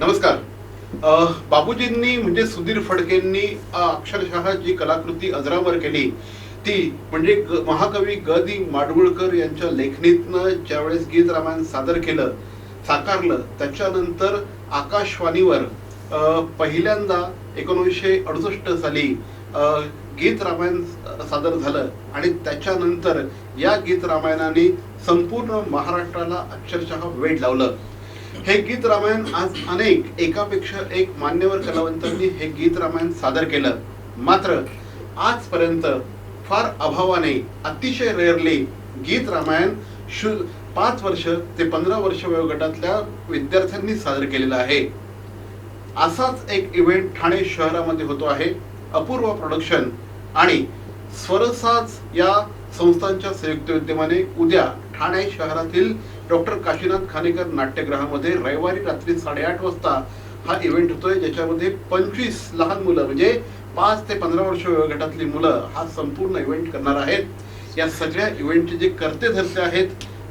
नमस्कार. बाबूजींनी म्हणजे सुधीर फडकेंनी अक्षरशः जी कलाकृती अजरावर केली ती म्हणजे महाकवी ग दि माडगुळकर यांच्या लेखणीतनं ज्यावेळेस गीत रामायण सादर केलं साकारलं त्याच्यानंतर आकाशवाणीवर पहिल्यांदा एकोणीसशे अडुसष्ट साली गीत रामायण सादर झालं आणि त्याच्यानंतर या गीत रामायणाने संपूर्ण महाराष्ट्राला अक्षरशः वेड लावलं. हे गीत रामायण आज अनेक एकापेक्षा एक मान्यवर कलावंतांनी हे गीत रामायण सादर केलं. मात्र आजपर्यंत फार अभावाने अतिशय रेअरली गीत रामायण शु पाच वर्ष ते पंधरा वर्ष वयोगटातल्या विद्यार्थ्यांनी सादर केलेलं आहे. असाच एक इव्हेंट ठाणे शहरामध्ये होतो आहे. अपूर्व प्रोडक्शन आणि स्वरसाज या संस्थांच्या संयुक्त विद्यमाने उद्या ठाणे शहरातील डॉक्टर काशीनाथ खानेकर नाट्यगृहामध्ये रविवारी रात्री साडेआठ वाजता हा इव्हेंट होतोय ज्याच्यामध्ये पंचवीस लहान मुलं म्हणजे पाच ते पंधरा वर्ष वयोगटातली मुलं हा संपूर्ण इव्हेंट करणार आहेत. या सगळ्या इव्हेंटचे जे करते धरते आहेत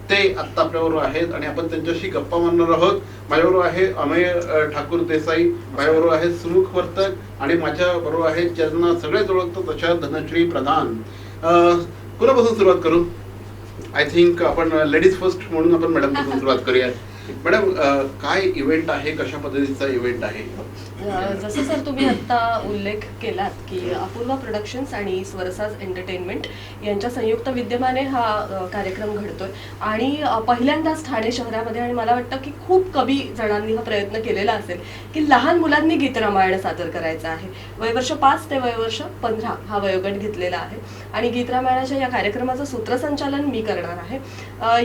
ते आत्ता आपल्याबरोबर आहेत आणि आपण त्यांच्याशी गप्पा मारणार आहोत. माझ्याबरोबर आहे अमेय ठाकूर देसाई माझ्याबरोबर आहे सुमुख वर्तक आणि माझ्या बरोबर आहेत ज्यांना सगळेच ओळखतो तशा धनश्री प्रधान. कुणापासून सुरुवात करू? आय थिंक आपण uh, लेडीज फर्स्ट म्हणून आपण मॅडम सुरुवात करूया मॅडम uh, काय इव्हेंट आहे कशा पद्धतीचा इव्हेंट आहे? जसं सर तुम्ही आत्ता उल्लेख केलात की अपूर्वा प्रोडक्शन्स आणि स्वरसाज एंटरटेनमेंट यांच्या संयुक्त विद्यमाने हा कार्यक्रम घडतोय. आणि पहिल्यांदाच ठाणे शहरामध्ये आणि मला वाटतं की खूप कमी जणांनी हा प्रयत्न केलेला असेल की लहान मुलांनी गीत रामायण सादर करायचं आहे. वयवर्ष पाच ते वयवर्ष पंधरा हा वयोगट घेतलेला आहे. आणि गीत रामायणाच्या या कार्यक्रमाचं सूत्रसंचालन मी करणार आहे.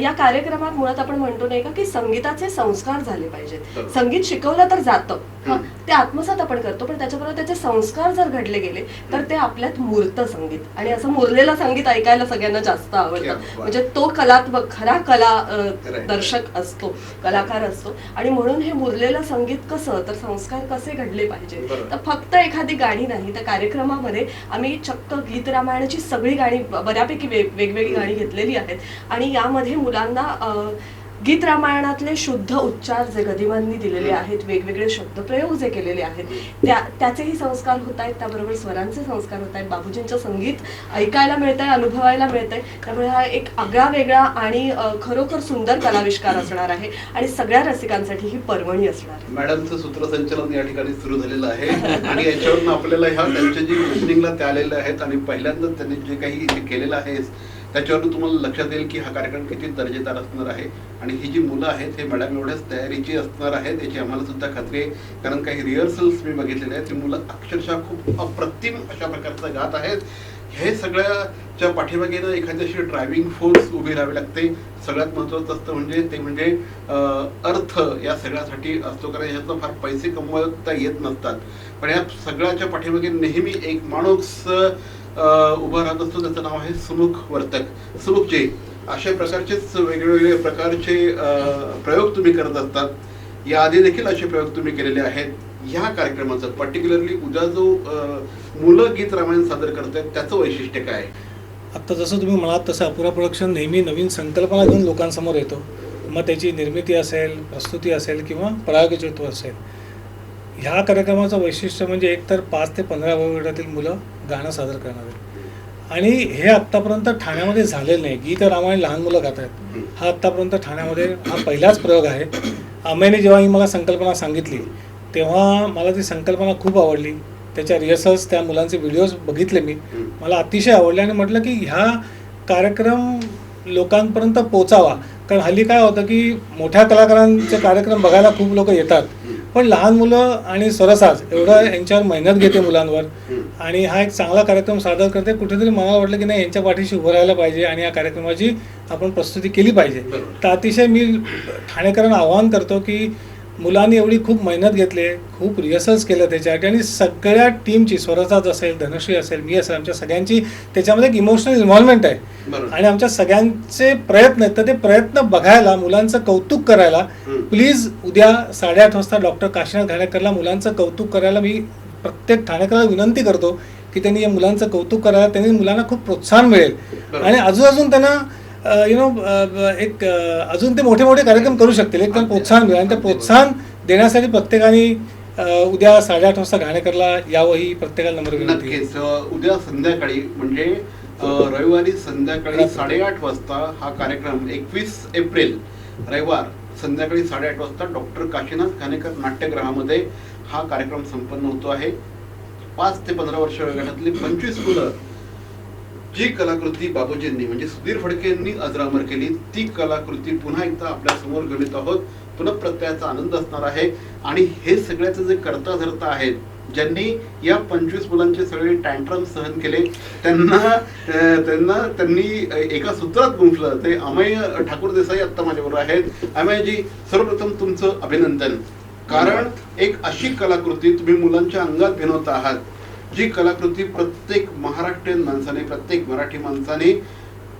या कार्यक्रमात मुळात आपण म्हणतो नाही का की संगीताचे संस्कार झाले पाहिजेत. संगीत शिकवलं तर जातं. ते आत्मसात आपण करतो पण त्याच्याबरोबर त्याचे संस्कार जर घडले गेले तर ते आपल्यात मूर्त संगीत आणि असं मुरलेलं संगीत ऐकायला सगळ्यांना जास्त आवडतं. म्हणजे तो कलात्मक खरा कला. दर्शक असतो कलाकार असतो आणि म्हणून हे मुरलेलं संगीत कसं तर संस्कार कसे घडले पाहिजे. तर फक्त एखादी गाणी नाही तर कार्यक्रमामध्ये आम्ही चक्क गीत रामायणाची सगळी गाणी बऱ्यापैकी वेग वेगवेगळी गाणी घेतलेली आहेत आणि यामध्ये मुलांना गीत रामायणातले शुद्ध उच्चार जे गदिमांनी दिलेले आहेत वेगवेगळे शब्दप्रयोग जे केलेले आहेत त्या त्याचेही संस्कार होत आहेत त्याबरोबर स्वरांचे संस्कार होत आहेत बाबूजींचं संगीत ऐकायला मिळत आहे अनुभवायला मिळत आहे त्यामुळे हा एक आगळा वेगळा आणि खरोखर सुंदर कलाविष्कार असणार आहे आणि सगळ्या रसिकांसाठी ही पर्वणी असणार. आहे मॅडमचं सूत्रसंचालन या ठिकाणी सुरू झालेलं आहे आणि याच्यावरून आपल्याला ह्या त्यांच्या जी लिसनिंगला ते आलेले आहेत आणि पहिल्यांदा त्यांनी जे काही केलेलं आहे त्याच्यावरून तुम्हाला लक्षात येईल की हा कार्यक्रम किती दर्जेदार असणार आहे आणि ही जी मुलं आहेत हे मॅडम एवढ्याच तयारीची असणार आहेत याची आम्हाला सुद्धा खात्री आहे. कारण काही रिहर्सल्स मी बघितलेले आहेत ती मुलं अक्षरशः खूप अप्रतिम अशा प्रकारचं गात आहेत. हे सगळ्याच्या पाठीमागे ना एखादी अशी ड्रायव्हिंग फोर्स उभी राहावी लागते. सगळ्यात महत्त्वाचं असतं म्हणजे ते म्हणजे अर्थ या सगळ्यासाठी असतो. कारण ह्याचं फार पैसे कमवता येत नसतात. पण या सगळ्याच्या पाठीमागे नेहमी एक माणूस उभा राहत असतो. त्याचं नाव आहे सुमुख वर्तक. सुमुखजी अशा प्रकारचेच वेगवेगळे प्रकारचे प्रयोग तुम्ही करत असतात याआधी देखील असे प्रयोग तुम्ही केलेले आहेत. ह्या कार्यक्रमाचं पर्टिक्युलरली उद्या जो मुलं गीत रामायण सादर करतात त्याचं वैशिष्ट्य काय आहे? आत्ता जसं तुम्ही म्हणालात तसं अपुरा प्रोडक्शन नेहमी नवीन संकल्पना घेऊन लोकांसमोर येतो. मग त्याची निर्मिती असेल प्रस्तुती असेल किंवा प्रायोगिकत्व असेल. ह्या कार्यक्रमाचं वैशिष्ट्य म्हणजे एकतर पाच ते पंधरा वयोगटातील मुलं गाणं सादर करणार आहेत. आणि हे आत्तापर्यंत ठाण्यामध्ये झालेलं नाही. गीत रामायण लहान मुलं गात आहेत. हा आत्तापर्यंत ठाण्यामध्ये हा पहिलाच प्रयोग आहे. आम्याने जेव्हा ही मला संकल्पना सांगितली तेव्हा मला ती संकल्पना खूप आवडली. त्याच्या रिहर्सल्स त्या मुलांचे व्हिडिओज बघितले मी. मला अतिशय आवडले आणि म्हटलं की ह्या कार्यक्रम लोकांपर्यंत पोचावा. कारण हल्ली काय होतं की मोठ्या कलाकारांचे कार्यक्रम बघायला खूप लोक येतात. पण लहान मुलं आणि सरसाज एवढं यांच्यावर मेहनत घेते मुलांवर. आणि हा एक चांगला कार्यक्रम सादर करते. कुठेतरी मला वाटलं की नाही यांच्या पाठीशी उभं राहायला पाहिजे आणि या कार्यक्रमाची आपण प्रस्तुती केली पाहिजे. तर अतिशय मी ठाणेकरांना आवाहन करतो की मुलांनी एवढी खूप मेहनत घेतली खूप रिहर्सल्स केलं त्याच्यासाठी आणि सगळ्या टीमची स्वरसाज असेल धनश्री असेल मी असेल आमच्या सगळ्यांची त्याच्यामध्ये एक इमोशनल इन्व्हॉल्वमेंट आहे. आणि आमच्या सगळ्यांचे प्रयत्न आहेत तर ते प्रयत्न बघायला मुलांचं कौतुक करायला. प्लीज उद्या साडेआठ वाजता डॉक्टर काशीनाथ घाणेकरला मुलांचं कौतुक करायला मी प्रत्येक ठाणेकराला विनंती करतो की त्यांनी या मुलांचं कौतुक करायला त्यांनी मुलांना खूप प्रोत्साहन मिळेल. आणि अजून अजून त्यांना यु नो एक अजून ते मोठे मोठे कार्यक्रम करू शकतील. एक त्यांना प्रोत्साहन मिळेल आणि ते प्रोत्साहन देण्यासाठी प्रत्येकाने उद्या साडेआठ वाजता घाणेकरला यावं ही प्रत्येकाला आहे. नक्कीच. उद्या संध्याकाळी म्हणजे रविवारी संध्याकाळी साडेआठ वाजता हा कार्यक्रम एकवीस एप्रिल रविवार संध्याकाळी साडेआठ वाजता डॉक्टर काशीनाथ खानेकर नाट्यगृहामध्ये हा कार्यक्रम संपन्न होतो आहे. पाच ते पंधरा वर्ष वयोगटातली पंचवीस मुलं जी कलाकृती बाबूजींनी म्हणजे सुधीर फडके यांनी अजरामर केली ती कलाकृती पुन्हा एकदा आपल्यासमोर येत आहोत. पुन्हा प्रत्ययाचा आनंद असणार आहे. आणि हे सगळ्याचं जे करता धरता आहेत ज्यांनी या पंचवीस मुलांचे सगळे टँट्रम सहन केले त्यांना त्यांना त्यांनी एका सूत्रात गुंफलं ते अमय ठाकूर देसाई आत्ता माझ्याबरोबर आहेत. अमयजी सर्वप्रथम तुमचं अभिनंदन. कारण एक अशी कलाकृती तुम्ही मुलांच्या अंगात भिनवत आहात. जी कलाकृती प्रत्येक महाराष्ट्रीयन माणसाने प्रत्येक मराठी माणसाने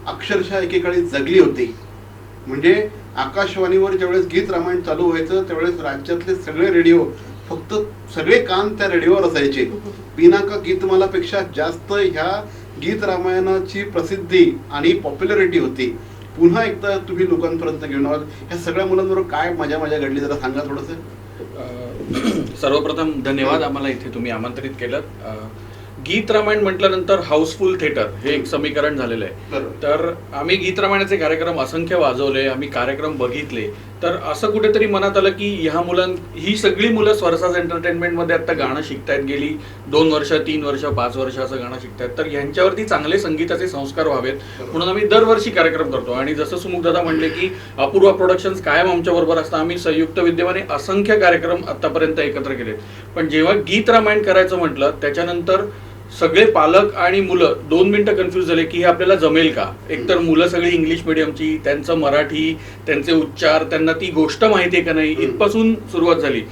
अक्षरशः एकेकाळी जगली होती. म्हणजे आकाशवाणीवर ज्यावेळेस गीत रामायण चालू व्हायचं त्यावेळेस राज्यातले सगळे रेडिओ फक्त सगळे कान त्या रेडिओवर असायचे. पिनाका गीतमालापेक्षा जास्त ह्या गीत रामायणाची प्रसिद्धी आणि पॉप्युलरिटी होती. पुन्हा एकदा तुम्ही लोकांपर्यंत घेऊन आहात ह्या सगळ्या मुलांबरोबर काय मजा मजा घडली जरा सांगा थोडंसं. सर्वप्रथम धन्यवाद आम्हाला इथे तुम्ही आमंत्रित केलं गीत रामायण म्हटल्यानंतर हाऊसफुल थिएटर हे एक समीकरण झालेलं आहे. तर आम्ही गीत रामायणाचे कार्यक्रम असंख्य वाजवले आम्ही कार्यक्रम बघितले. तर असं कुठेतरी मनात आलं की ह्या मुलां ही सगळी मुलं स्वरसाज एंटरटेनमेंटमध्ये आता गाणं शिकतायत. गेली दोन वर्ष तीन वर्ष पाच वर्ष असं गाणं शिकतायत. तर ह्यांच्यावरती चांगले संगीताचे संस्कार व्हावेत. म्हणून आम्ही दरवर्षी कार्यक्रम करतो. आणि जसं सुमुख दादा म्हणले की अपूर्वा प्रोडक्शन्स कायम आमच्या बरोबर असतं आम्ही संयुक्त विद्यमाने असंख्य कार्यक्रम आतापर्यंत एकत्र केलेत. पण जेव्हा गीत रामायण करायचं म्हटलं त्याच्यानंतर सगळे पालक आणि मुलं दोन मिनिटं कन्फ्युज झाले की हे आपल्याला जमेल का? एकतर मुलं सगळी इंग्लिश मिडियमची त्यांचं मराठी त्यांचे उच्चार त्यांना ती गोष्ट माहिती आहे का नाही इथपासून सुरुवात झाली.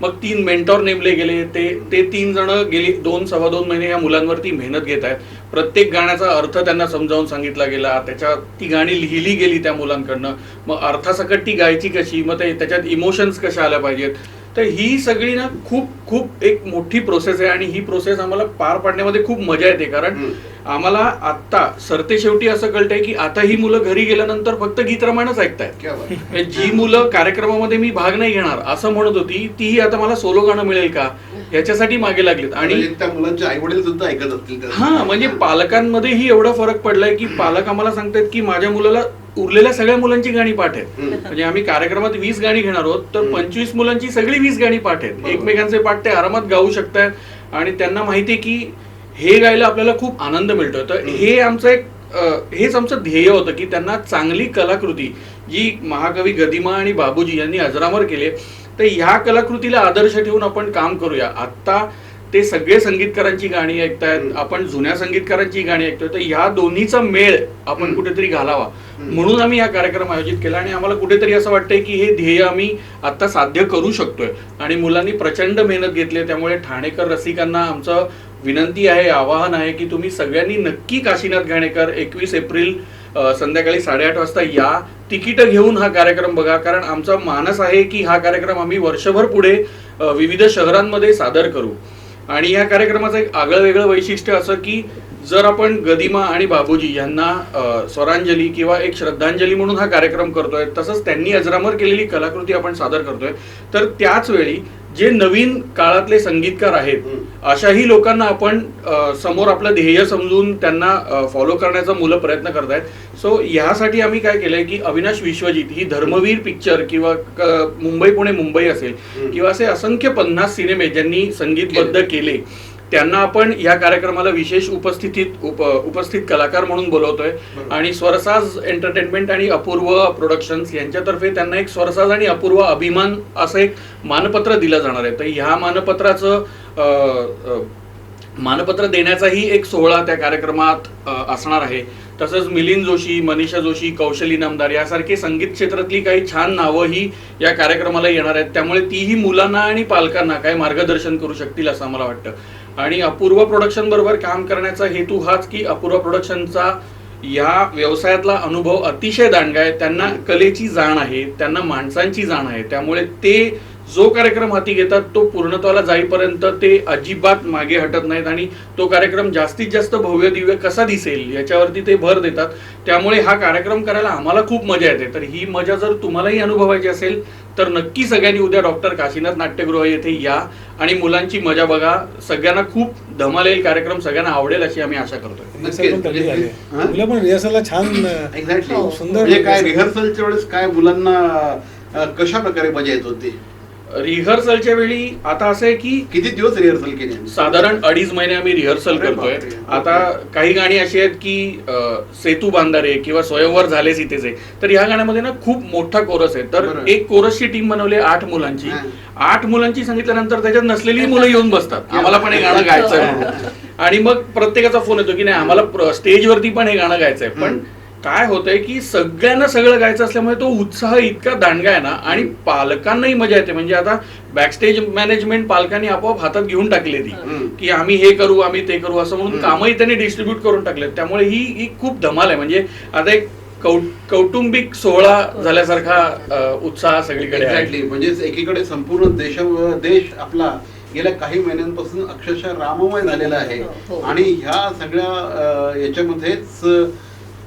मग तीन मेंटॉर नेमले गेले ते ते तीन जण गेली दोन सव्वा दोन महिने या मुलांवरती मेहनत घेत आहेत. प्रत्येक गाण्याचा अर्थ त्यांना समजावून सांगितला गेला त्याच्या ती गाणी लिहिली गेली त्या मुलांकडनं. मग अर्थासकट ती गायची कशी? मग ते त्याच्यात इमोशन्स कशा आल्या पाहिजेत? तर ही सगळी ना खूप खूप एक मोठी प्रोसेस आहे आणि ही प्रोसेस आम्हाला पार पाडण्यामध्ये खूप मजा येते कारण. आम्हाला आत्ता सरते शेवटी असं कळतंय की आता ही मुलं घरी गेल्यानंतर फक्त गीत रामायणच ऐकतायत. म्हणजे जी मुलं कार्यक्रमामध्ये मी भाग नाही घेणार असं म्हणत होती तीही आता मला सोलो गाणं मिळेल का याच्यासाठी मागे लागलीत आणि म्हणजे त्या मुलांचे आई वडील सुद्धा ऐकत असतील त्या. हा म्हणजे पालकांमध्येही एवढा फरक पडलाय की पालक आम्हाला सांगतायत की माझ्या मुलाला उरलेल्या सगळ्या मुलांची गाणी पाठ आहेत. म्हणजे आम्ही कार्यक्रमात वीस गाणी घेणार आहोत तर. पंचवीस मुलांची सगळी वीस गाणी पाठ आहेत. एकमेकांचे पाठ ते आरामात गाऊ शकतायत आणि त्यांना माहिती आहे की हे गायला आपल्याला खूप आनंद मिळतोय तर. हे आमचं एक अं, हेच आमचं ध्येय होतं की त्यांना चांगली कलाकृती जी महाकवी गदिमा आणि बाबूजी यांनी अजरामर केले तर ह्या कलाकृतीला आदर्श ठेवून आपण काम करूया आत्ता ते सगळे संगीतकारांची गाणी ऐकतायत. आपण जुन्या संगीतकारांची गाणी ऐकतोय तर ह्या दोन्हीचा मेळ आपण. कुठेतरी घालावा. म्हणून आम्ही हा कार्यक्रम आयोजित केला आणि आम्हाला कुठेतरी असं वाटतंय की हे ध्येय आम्ही आता साध्य करू शकतोय आणि मुलांनी प्रचंड मेहनत घेतली आहे. त्यामुळे ठाणेकर रसिकांना आमचं विनंती आहे आवाहन आहे की तुम्ही सगळ्यांनी नक्की काशीनाथ घाणेकर एकवीस एप्रिल संध्याकाळी साडेआठ वाजता या तिकीट घेऊन हा कार्यक्रम बघा कारण आमचा मानस आहे की हा कार्यक्रम आम्ही वर्षभर पुढे विविध शहरांमध्ये सादर करू आणि या कार्यक्रमाचं एक आगळं वेगळं वैशिष्ट्य असं की जर आपण गदिमा आणि बाबूजी यांना स्वरांजली किंवा एक श्रद्धांजली म्हणून हा कार्यक्रम करतोय तसंच त्यांनी अजरामर केलेली कलाकृती आपण सादर करतोय तर त्याच वेळी जे नवीन काळातले संगीतकार आहेत. अशाही लोकांना आपण समोर आपलं ध्येय समजून त्यांना फॉलो करण्याचा मुलं प्रयत्न करतायत सो ह्यासाठी आम्ही काय केलंय की अविनाश विश्वजित ही धर्मवीर पिक्चर किंवा मुंबई पुणे मुंबई असेल. किंवा असे असंख्य पन्नास सिनेमे ज्यांनी संगीतबद्ध केले त्यांना आपण या कार्यक्रमाला विशेष उपस्थितीत उप उपस्थित कलाकार म्हणून बोलवतोय. आणि स्वरसाज एंटरटेनमेंट आणि अपूर्व प्रोडक्शन्स यांच्यातर्फे त्यांना एक स्वरसाज आणि अपूर्व अभिमान असं एक मानपत्र दिलं जाणार आहे. तर ह्या मानपत्राचं मानपत्र देण्याचाही एक सोहळा त्या कार्यक्रमात असणार आहे. तसंच मिलिंद जोशी मनीषा जोशी कौशली नामदार यासारखे संगीत क्षेत्रातली काही छान नावंही या कार्यक्रमाला येणार आहेत. त्यामुळे तीही मुलांना आणि पालकांना काय मार्गदर्शन करू शकतील असं मला वाटतं. आणि अपूर्व प्रोडक्शन बरोबर काम करण्याचा हेतू हाच की अपूर्व प्रोडक्शनचा या व्यवसायातला अनुभव अतिशय दांडगा आहे. त्यांना कलेची जाण आहे त्यांना माणसांची जाण आहे. त्यामुळे ते जो कार्यक्रम हाती घेतात तो पूर्णत्वाला जाईपर्यंत ते अजिबात मागे हटत नाहीत आणि तो कार्यक्रम जास्तीत जास्त भव्य दिव्य कसा दिसेल याच्यावरती ते भर देतात. त्यामुळे हा कार्यक्रम करायला आम्हाला खूप मजा येते. तर ही मजा जर तुम्हालाही अनुभवायची असेल तर नक्की सगळ्यांनी उद्या डॉक्टर काशीनाथ नाट्यगृह येथे या आणि मुलांची मजा बघा सगळ्यांना खूप धमाल येईल कार्यक्रम सगळ्यांना आवडेल अशी आम्ही आशा करतोय रिहर्सल पण हा? रिहर्सलला छान एक्झॅक्टली. सुंदर म्हणजे काय. रिहर्सलच्या वेळेस काय मुलांना कशा प्रकारे मजा येत होती रिहर्सलच्या वेळी आता असं आहे की किती दिवस रिहर्सल केली साधारण अडीच महिने आम्ही रिहर्सल करतोय. आता काही गाणी अशी आहेत की सेतू बांधारे किंवा स्वयंवर झाले सीतेचे. तर ह्या गाण्यामध्ये ना खूप मोठा कोरस आहे. तर. एक कोरसची टीम बनवली आठ मुलांची. आठ मुलांची सांगितल्यानंतर त्याच्यात नसलेली मुलं येऊन बसतात. आम्हाला पण हे गाणं गायचं आहे आणि मग प्रत्येकाचा फोन येतो की नाही आम्हाला स्टेजवरती पण हे गाणं गायचं आहे पण. काय होतंय की सगळ्यांना सगळं गायचं असल्यामुळे तो उत्साह इतका दांडगा आहे ना आणि पालकांनाही मजा येते. म्हणजे आता बॅकस्टेज मॅनेजमेंट पालकांनी आपोआप हातात घेऊन टाकली ती. की आम्ही हे करू आम्ही ते करू असं म्हणून. कामही त्यांनी डिस्ट्रीब्यूट करून टाकले त्यामुळे ही ही खूप धमाल आहे. म्हणजे आता एक कौ कौटुंबिक सोहळा झाल्यासारखा उत्साह सगळीकडे एक्झॅक्टली म्हणजे एकीकडे संपूर्ण देश देश आपला गेल्या काही महिन्यांपासून अक्षरशः राममय झालेला आहे. हो. आणि ह्या सगळ्या याच्यामध्येच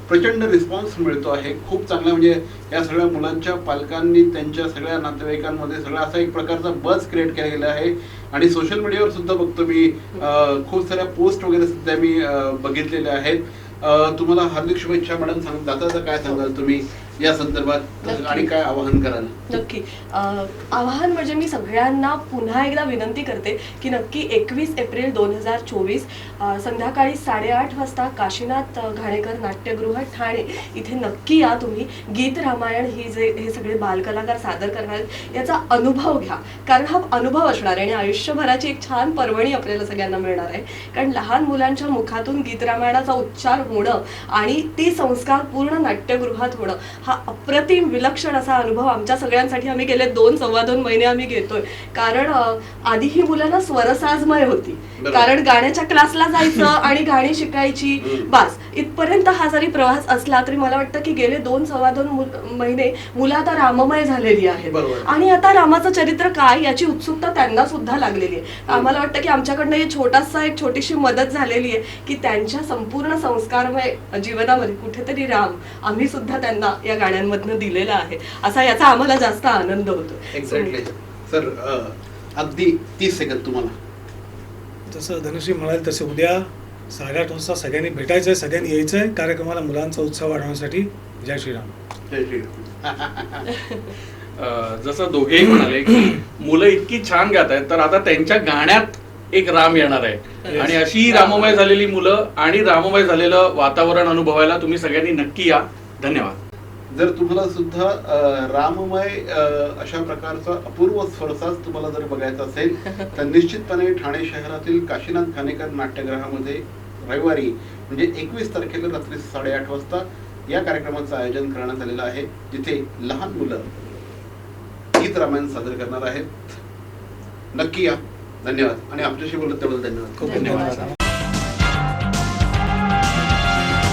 प्रचंड रिस्पॉन्स मिळतो आहे. खूप चांगला म्हणजे या सगळ्या मुलांच्या पालकांनी त्यांच्या सगळ्या नातेवाईकांमध्ये सगळा असा एक प्रकारचा बस क्रिएट केला गेला आहे. आणि सोशल मीडियावर सुद्धा बघतो मी खूप साऱ्या पोस्ट वगैरे सुद्धा मी बघितलेल्या आहेत. तुम्हाला हार्दिक शुभेच्छा मॅडम सांग जाता काय सांगाल तुम्ही? या संदर्भात नक्की. आणि काय आवाहन कराल? नक्की. आवाहन म्हणजे मी सगळ्यांना पुन्हा एकदा विनंती करते की नक्की एकवीस एप्रिल दोन हजार चोवीस संध्याकाळी साडेआठ वाजता काशीनाथ घाणेकर नाट्यगृह ठाणे इथे नक्की या तुम्ही. गीत रामायण ही जे हे सगळे बालकलाकार सादर करणार आहेत, याचा अनुभव घ्या. कारण हा अनुभव असणार आहे आणि आयुष्यभराची एक छान पर्वणी आपल्याला सगळ्यांना मिळणार आहे. कारण लहान मुलांच्या मुखातून गीत रामायणाचा उच्चार होणं आणि ते संस्कार पूर्ण नाट्यगृहात होणं हा अप्रतिम विलक्षण असा अनुभव आमच्या सगळ्यांसाठी आम्ही गेले दोन सव्वा दोन महिने आम्ही घेतोय. कारण आधी ही मुलं ना स्वरसाजमय होती. कारण गाण्याच्या क्लासला जायचं आणि गाणी शिकायची. बस. इथपर्यंत हा जरी प्रवास असला तरी मला वाटतं की गेले दोन सव्वा दोन महिने मुलं आता राममय झालेली आहेत. आणि आता रामाचं चरित्र काय याची उत्सुकता त्यांना सुद्धा लागलेली आहे. आम्हाला वाटतं की आमच्याकडनं हे छोटासा एक छोटीशी मदत झालेली आहे की त्यांच्या संपूर्ण संस्कारमय जीवनामध्ये कुठेतरी राम. आम्ही सुद्धा त्यांना या गाण्यांमधनं दिलेला आहे. असा याचा आम्हाला जास्त आनंद होतो एक्झॅक्टली सर अगदी तीस सेकंद तुम्हाला. जसं धनुश्री म्हणाल तसे उद्या साडेआठ वाजता सगळ्यांनी भेटायचं आहे सगळ्यांनी यायचं आहे कार्यक्रमाला मुलांचा उत्साह वाढवण्यासाठी जय श्रीराम. जय श्रीराम. अ, जसं दोघेही म्हणाले की मुलं इतकी छान गात आहेत तर आता त्यांच्या गाण्यात एक राम येणार आहे. आणि अशी राममय झालेली मुलं आणि राममय झालेलं वातावरण अनुभवायला तुम्ही सगळ्यांनी नक्की या. धन्यवाद. जर तुम्हाला सुद्धा राममय अशा प्रकारचा अपूर्व स्वरसाज तुम्हाला जर बघायचा असेल तर निश्चितपणे ठाणे शहरातील काशीनाथ खानेकर नाट्यगृहामध्ये रविवारी म्हणजे एकवीस तारखेला रात्री साडेआठ वाजता या कार्यक्रमाचं आयोजन करण्यात आलेलं आहे जिथे लहान मुलं गीत रामायण सादर करणार आहेत. नक्की या. धन्यवाद. आणि आमच्याशी बोलत त्याबद्दल धन्यवाद. खूप धन्यवाद. धन्यवाद.